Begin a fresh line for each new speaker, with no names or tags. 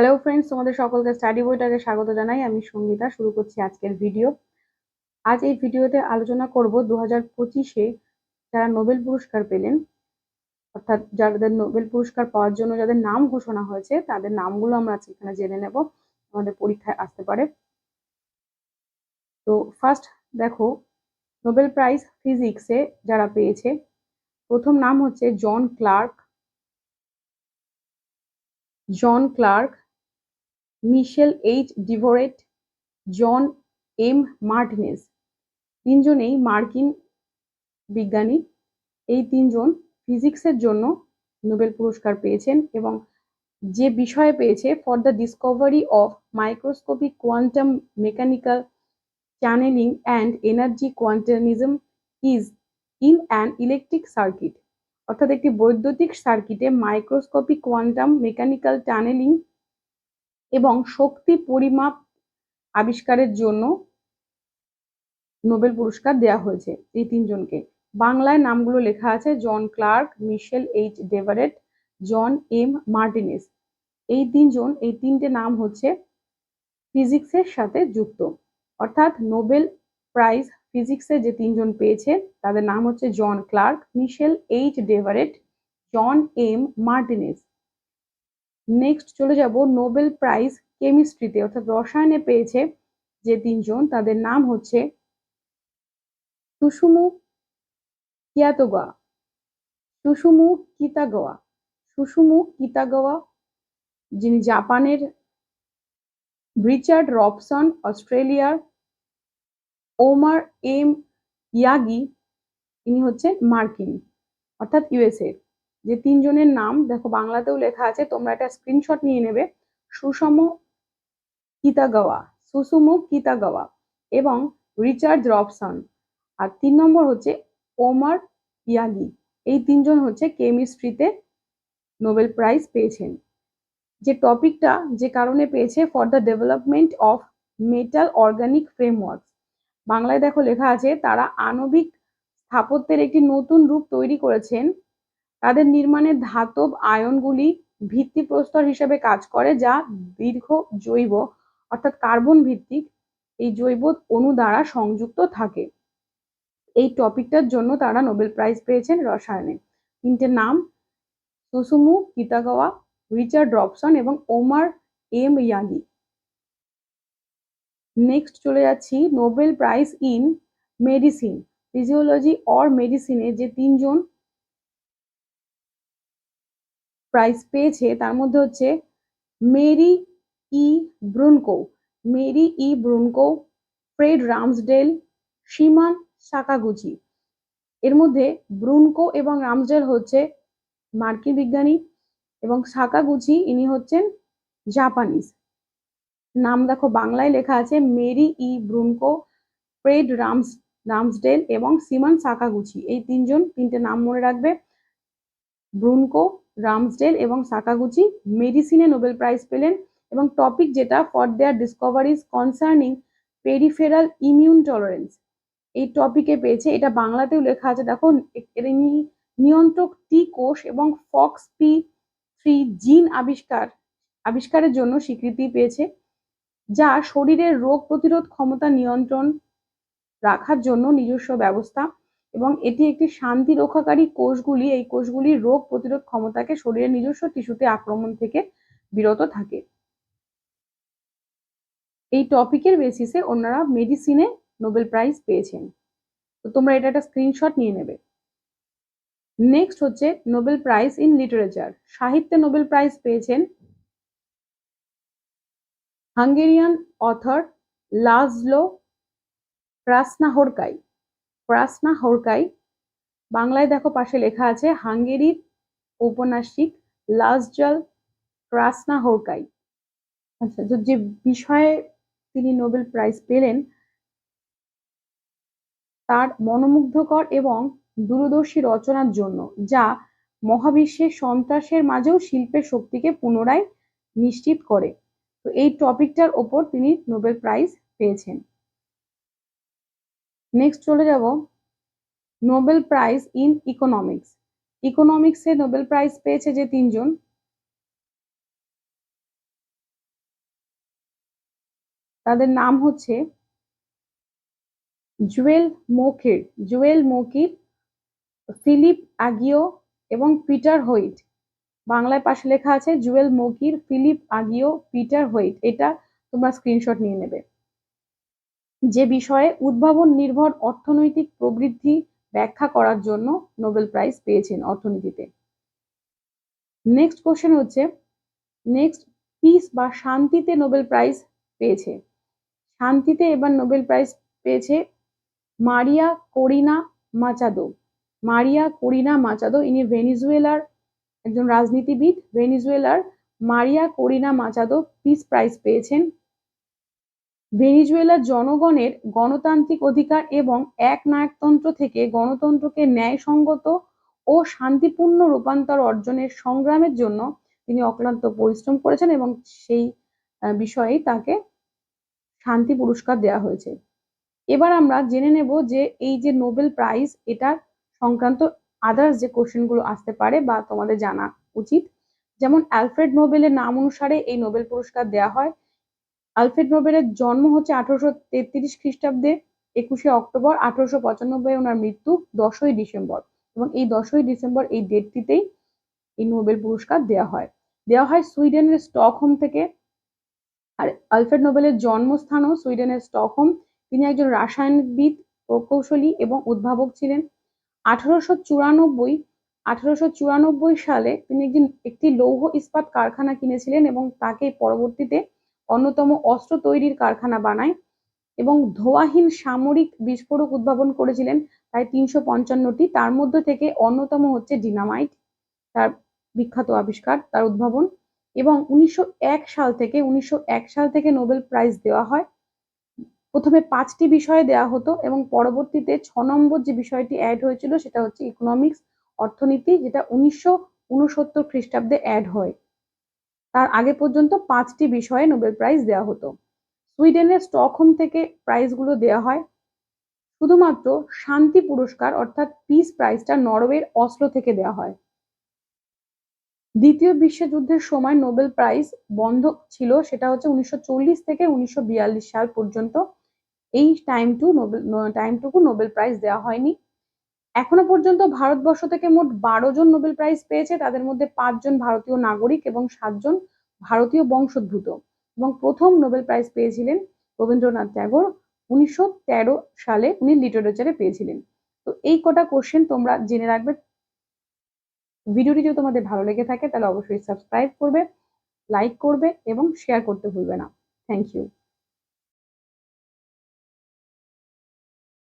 Hello friends তোমাদের সকলকে study বইটাকে স্বাগত জানাই। আমি সঙ্গীতা, শুরু করছি আজকের ভিডিও আজ এই ভিডিওতে আলোচনা করব দু হাজার পঁচিশে যারা নোবেল পুরস্কার পেলেন, অর্থাৎ যাদের নোবেল পুরস্কার পাওয়ার জন্য যাদের নাম ঘোষণা হয়েছে, তাদের নামগুলো আমরা আজকে এখানে জেনে নেব, আমাদের পরীক্ষায় আসতে পারে। তো ফার্স্ট দেখো, নোবেল প্রাইজ ফিজিক্সে যারা পেয়েছে, প্রথম নাম হচ্ছে John Clarke. John Clarke Michel H Devoret, John M Martinis তিনজনেই মার্কিন বিজ্ঞানী। এই তিনজন ফিজিক্সের জন্য নোবেল পুরস্কার পেয়েছেন এবং যে বিষয়ে পেয়েছে, for the discovery of microscopic quantum mechanical channeling and energy quantisation is in an electric circuit. অর্থাৎ একটি বৈদ্যুতিক সার্কিটে মাইক্রোস্কোপিক কোয়ান্টাম মেকানিক্যাল টানেলিং এবং শক্তি পরিমাপ আবিষ্কারের জন্য নোবেল পুরস্কার দেওয়া হয়েছে এই তিনজনকে। বাংলায় নামগুলো লেখা আছে John Clarke, Michel H Devoret, John M Martinis. এই তিনজন, এই তিনটে নাম হচ্ছে ফিজিক্সের সাথে যুক্ত। অর্থাৎ নোবেল প্রাইজ ফিজিক্সে যে তিনজন পেয়েছে, তাদের নাম হচ্ছে John Clarke, Michel H Devoret, John M Martinis. Next চলে যাব নোবেল প্রাইজ কেমিস্ট্রিতে অর্থাৎ রসায়নে পেয়েছে যে তিনজন, তাদের নাম হচ্ছে সুসুমু কিয়াতোগা সুসুমু কিতাগোয়া সুসুমু কিতাগোয়া যিনি জাপানের রিচার্ড রবসন, অস্ট্রেলিয়ার ওমার এম ইয়াগি, ইনি হচ্ছেন মার্কিন, অর্থাৎ ইউএসএ যে তিনজনের নাম, দেখো বাংলাতেও লেখা আছে, তোমরা একটা স্ক্রিনশট নিয়ে নেবে। সুষম কিতাগাওয়া সুসুমু কিতাগাওয়া এবং রিচার্ড রবসন। আর তিন নম্বর হচ্ছে ওমার ইয়াগি। এই তিনজন হচ্ছে কেমিস্ট্রিতে নোবেল প্রাইজ পেয়েছেন। যে টপিকটা যে কারণে পেয়েছে, for the development of metal organic framework বাংলায় দেখো লেখা আছে, তারা আণবিক স্থাপত্যের একটি নতুন রূপ তৈরি করেছেন তাদের নির্মাণের ধাতব আয়নগুলি ভিত্তিপ্রস্তর হিসেবে কাজ করে, যা দীর্ঘ জৈব, অর্থাৎ কার্বন ভিত্তিক, এই জৈব অণু দ্বারা সংযুক্ত থাকে। এই টপিকটার জন্য তারা নোবেল প্রাইজ পেয়েছেন রসায়নে। তিনটে নাম সুসুমু কিতাগাওয়া, রিচার্ড রবসন এবং ওমার এম ইয়াগি নেক্সট চলে যাচ্ছি, Nobel prize in medicine, physiology or মেডিসিনে যে তিনজন প্রাইজ পেয়েছে, তার মধ্যে হচ্ছে Mary E Brunkow. Mary E Brunkow, Fred Ramsdell, Shimon Sakaguchi. এর মধ্যে ব্রুনকো এবং রামসডেল হচ্ছে মার্কিন বিজ্ঞানী এবং সাকাগুচি ইনি হচ্ছেন জাপানিজ। নাম দেখো, বাংলায় লেখা আছে Mary E Brunkow, Fred Rams, Ramsdell এবং সিমান সাকাগুচি। এই তিনজন, তিনটে নাম মনে রাখবে। ব্রুনকো রামসডেল এবং সাকাগুচি মেডিসিনে নোবেল প্রাইজ পেলেন এবং টপিক যেটা for their discoveries concerning peripheral immune tolerance. এই টপিকে পেয়েছে, এটা বাংলাতেও লেখা আছে, দেখো নিয়ন্ত্রক টি কোষ এবং ফক্স পি থ্রি জিন আবিষ্কার, আবিষ্কারের জন্য স্বীকৃতি পেয়েছে, যা শরীরের রোগ প্রতিরোধ ক্ষমতা নিয়ন্ত্রণ রাখার জন্য নিজস্ব ব্যবস্থা। এবং এটি একটি শান্তি রক্ষাকারী কোষগুলি। এই কোষগুলির রোগ প্রতিরোধ ক্ষমতাকে শরীরের নিজস্ব টিস্যুতে আক্রমণ থেকে বিরত থাকে। এই টপিকের বেসিসে ওনারা মেডিসিনে নোবেল প্রাইজ পেয়েছেন। তো তোমরা এটা একটা স্ক্রিনশট নিয়ে নেবে। নেক্সট হচ্ছে নোবেল প্রাইজ ইন লিটারেচার সাহিত্যে নোবেল প্রাইজ পেয়েছেন Hungarian author Laszlo Krasznahorkai Krasznahorkai বাংলায় দেখো পাশে লেখা আছে, হাঙ্গেরির ঔপন্যাসিক লাজজাল ক্রাসনাহরকাই আচ্ছা যে বিষয়ে তিনি নোবেল প্রাইজ পেলেন, তার মনোমুগ্ধকর এবং দূরদর্শী রচনার জন্য, যা মহাবিশ্বের সন্ত্রাসের মাঝেও শিল্পের শক্তিকে পুনরায় নিশ্চিত করে। তো এই টপিকটার ওপর তিনি নোবেল প্রাইজ পেয়েছেন। নেক্সট চলে যাব। নোবেল প্রাইজ ইন ইকোনমিক্স ইকোনমিক্সে নোবেল প্রাইজ পেয়েছে যে তিনজন। তাদের নাম হচ্ছে Joel Mokyr Joel Mokyr Philippe Aghion এবং পিটার হোইট। বাংলায় পাশে লেখা আছে, Joel Mokyr Philippe Aghion, Peter Howitt. এটা তোমরা স্ক্রিনশট নিয়ে নেবে। যে বিষয়ে উদ্ভাবন নির্ভর অর্থনৈতিক প্রবৃদ্ধি ব্যাখ্যা করার জন্য নোবেল প্রাইজ পেয়েছেন অর্থনীতিতে। নেক্সট কোশ্চেন হচ্ছে নেক্সট পিস বা শান্তিতে নোবেল প্রাইজ পেয়েছে। শান্তিতে এবার নোবেল প্রাইজ পেয়েছে মারিয়া করিনা মাচাদো। মারিয়া করিনা মাচাদো, ইনি ভেনিজুয়েলার একজন রাজনীতিবিদ। ভেনিজুয়েলার মারিয়া করিনা মাচাদো পিস প্রাইজ পেয়েছেন ভেনিজুয়েলার জনগণের গণতান্ত্রিক অধিকার এবং এক নায়কতন্ত্র থেকে গণতন্ত্রকে ন্যায়সঙ্গত ও শান্তিপূর্ণ রূপান্তর অর্জনের সংগ্রামের জন্য তিনি অক্লান্ত পরিশ্রম করেছেন এবং সেই বিষয়েই তাকে শান্তি পুরস্কার দেওয়া হয়েছে। এবার আমরা জেনে নেব যে এই যে নোবেল প্রাইজ, এটার সংক্রান্ত আদার্স যে কোশ্চেনগুলো আসতে পারে বা তোমাদের জানা উচিত। যেমন অ্যালফ্রেড নোবেলের নাম অনুসারে এই নোবেল পুরস্কার দেওয়া হয়। আলফ্রেড নোবেলের জন্ম হচ্ছে আঠারোশো তেত্রিশ খ্রিস্টাব্দে একুশে অক্টোবর আঠারোশো পঁচানব্বই, ওনার মৃত্যু দশই ডিসেম্বর এবং এই দশই ডিসেম্বর এই ডেটটিতেই এই নোবেল পুরস্কার দেওয়া হয়। দেওয়া হয় সুইডেনের স্টকহোম থেকে। আর আলফ্রেড নোবেলের জন্মস্থানও সুইডেনের স্টকহোম। তিনি একজন রাসায়নিকবিদ প্রকৌশলী এবং উদ্ভাবক ছিলেন। আঠারোশো চুরানব্বই আঠারোশো চুরানব্বই সালে তিনি একদিন একটি লৌহ ইস্পাত কারখানা কিনেছিলেন এবং তাকে পরবর্তীতে অন্যতম অস্ত্র তৈরির কারখানা বানায় এবং ধোয়াহীন সামরিক বিস্ফোরক উদ্ভাবন করেছিলেন প্রায় তিনশো পঞ্চান্নটি। তার মধ্যে থেকে অন্যতম হচ্ছে ডিনামাইট, তার বিখ্যাত আবিষ্কার, তার উদ্ভাবন। এবং উনিশশো এক সাল থেকে, উনিশশো এক সাল থেকে নোবেল প্রাইজ দেওয়া হয়। প্রথমে পাঁচটি বিষয়ে দেওয়া হতো এবং পরবর্তীতে ছ নম্বর যে বিষয়টি অ্যাড হয়েছিল সেটা হচ্ছে ইকোনমিক্স অর্থনীতি, যেটা উনিশশো উনসত্তর খ্রিস্টাব্দে অ্যাড হয়। তার আগে পর্যন্ত পাঁচটি বিষয়ে নোবেল প্রাইজ দেওয়া হতো। সুইডেনের স্টকহোম থেকে প্রাইজগুলো দেওয়া হয়। শুধুমাত্র শান্তি পুরস্কার অর্থাৎ পিস প্রাইজটা নরওয়ের অস্লো থেকে দেওয়া হয়। দ্বিতীয় বিশ্বযুদ্ধের সময় নোবেল প্রাইজ বন্ধ ছিল সেটা হচ্ছে উনিশশো চল্লিশ থেকে উনিশশো বিয়াল্লিশ সাল পর্যন্ত। এই টাইম টু নোবেল টাইমটুকু নোবেল প্রাইজ দেওয়া হয়নি। এখনও পর্যন্ত ভারতবর্ষ থেকে মোট বারো জন নোবেল প্রাইজ পেয়েছে, তাদের মধ্যে পাঁচজন ভারতীয় নাগরিক এবং সাতজন ভারতীয় বংশোদ্ভূত। এবং প্রথম নোবেল প্রাইজ পেয়েছিলেন রবীন্দ্রনাথ ট্যাগোর উনিশশো সালে, উনি লিটারেচারে পেয়েছিলেন। তো এই কটা কোশ্চেন তোমরা জেনে রাখবে। ভিডিওটি যদি তোমাদের ভালো লেগে থাকে, তাহলে অবশ্যই সাবস্ক্রাইব করবে লাইক করবে এবং শেয়ার করতে ভুলবে না। Thank you